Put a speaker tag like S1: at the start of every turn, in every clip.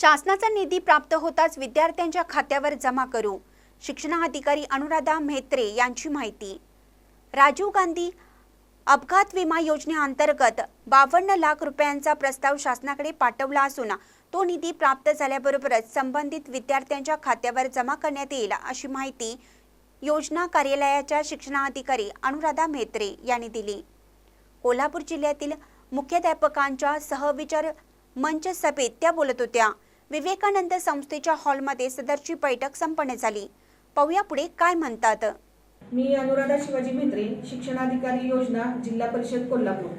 S1: शासनाचा निधी प्राप्त होताच विद्यार्थ्यांच्या खात्यावर जमा करू. शिक्षणाधिकारी अनुराधा म्हेत्रे यांची माहिती. राजीव गांधी अपघात विमा योजनेअंतर्गत बावन्न लाख रुपयांचा प्रस्ताव शासनाकडे पाठवला असून तो निधी प्राप्त झाल्याबरोबरच संबंधित विद्यार्थ्यांच्या खात्यावर जमा करण्यात येईल अशी माहिती योजना कार्यालयाच्या शिक्षणाधिकारी अनुराधा म्हेत्रे यांनी दिली. कोल्हापूर जिल्ह्यातील मुख्याध्यापकांच्या सहविचार मंच सभेत त्या बोलत होत्या. विवेकानंद संस्थेच्या हॉलमध्ये सदरची बैठक संपन्न झाली. पाहूया पुढे काय म्हणतात.
S2: मी अनुराधा शिवाजी म्हेत्रे शिक्षणाधिकारी योजना जिल्हा परिषद कोल्हापूर.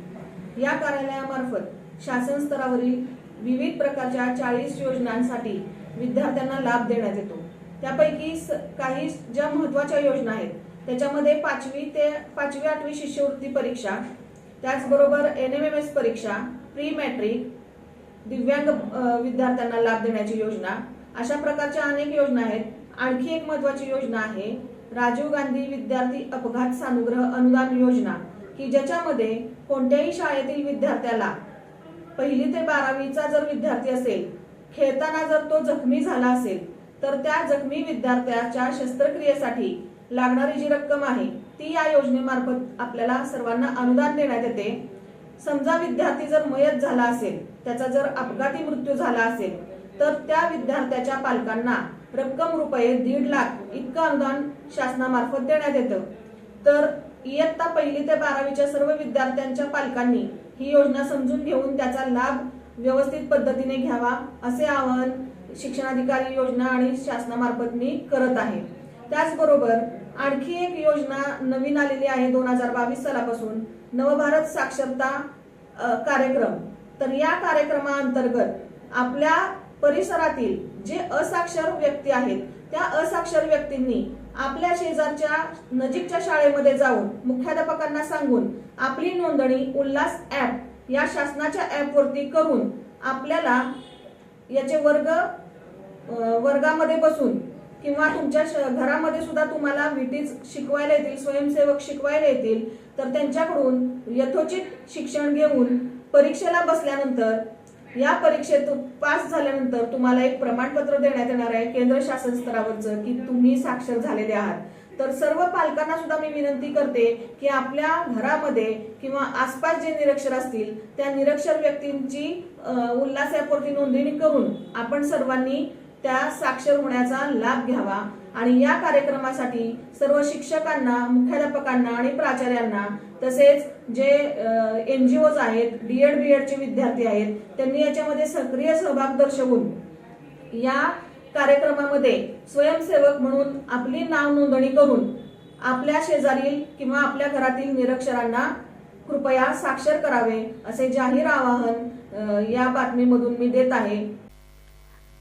S2: या कार्यालयामार्फत शासन स्तरावरील विविध प्रकारच्या चाळीस योजनांसाठी विद्यार्थ्यांना लाभ देण्यात येतो. त्यापैकी स- काही ज्या महत्त्वाच्या योजना आहेत त्याच्यामध्ये पाचवी ते पाचवी आठवी शिष्यवृत्ती परीक्षा त्याचबरोबर एन एम एम एस परीक्षा प्री मॅट्रिक दिव्यांग विद्यार्थ्यांना लाभ देण्याची योजना. अशा प्रकारच्या अनेक योजना आहेत. आणखी एक महत्वाची योजना आहे राजीव गांधी विद्यार्थी अपघात सानुग्रह अनुदान योजना की ज्याच्यामध्ये कोणत्याही शाळेतील विद्यार्थ्याला पहिली ते बारावीचा जर विद्यार्थी असेल खेळताना जर तो जखमी झाला असेल तर त्या जखमी विद्यार्थ्याच्या शस्त्रक्रियेसाठी लागणारी जी रक्कम आहे ती या योजनेमार्फत आपल्याला सर्वांना अनुदान देण्यात येते. समजा विद्यार्थी जर मयत झाला असेल त्याचा जर अपघाती मृत्यू झाला असेल तर त्या विद्यार्थ्याच्या पालकांना रक्कम रुपये दीड लाख इतकं अनुदान शासनामार्फत देण्यात येतं. तर इयत्ता पहिली ते बारावीच्या सर्व विद्यार्थ्यांच्या पालकांनी ही योजना समजून घेऊन त्याचा लाभ व्यवस्थित पद्धतीने घ्यावा असे आवाहन शिक्षणाधिकारी योजना आणि शासनामार्फत मी करत आहे. त्याचबरोबर आणखी एक योजना नवीन आलेली आहे दोन हजार बावीस सालापासून नवभारत साक्षरता कार्यक्रम. तर या कार्यक्रमाअंतर्गत आपल्या परिसरातील जे असाक्षर व्यक्ती आहेत त्या असाक्षर व्यक्तींनी आपल्या शेजारच्या नजीकच्या शाळेमध्ये जाऊन मुख्याध्यापकांना सांगून आपली नोंदणी उल्हास ऍप या शासनाच्या ऍपवरती करून आपल्याला याचे वर्ग वर्गामध्ये बसून किंवा तुमच्या श- घरामध्ये सुद्धा तुम्हाला विटीज शिकवायला येतील स्वयंसेवक शिकवायला येतील तर त्यांच्याकडून यथोचित शिक्षण घेऊन परीक्षेला बसल्यानंतर या परीक्षेत पास झाल्यानंतर तुम्हाला एक प्रमाणपत्र देण्यात येणार आहे केंद्र शासन स्तरावरचं की तुम्ही साक्षर झालेले आहात. तर सर्व पालकांना सुद्धा मी विनंती करते की आपल्या घरामध्ये किंवा आसपास जे निरक्षर असतील त्या निरक्षर व्यक्तींची उल्हास ॲपवरती नोंदणी करून आपण सर्वांनी त्या साक्षर होण्याचा लाभ घ्यावा. आणि या कार्यक्रमासाठी सर्व शिक्षकांना मुख्याध्यापकांना आणि प्राचार्यांना तसेच जे एन जी ओज आहेत डीएड बीएडचे विद्यार्थी आहेत त्यांनी याच्यामध्ये सक्रिय सहभाग दर्शवून या कार्यक्रमामध्ये स्वयंसेवक म्हणून आपली नाव नोंदणी करून आपल्या शेजारील किंवा आपल्या घरातील निरक्षरांना कृपया साक्षर करावे असे जाहीर आवाहन या बातमीमधून मी देत आहे.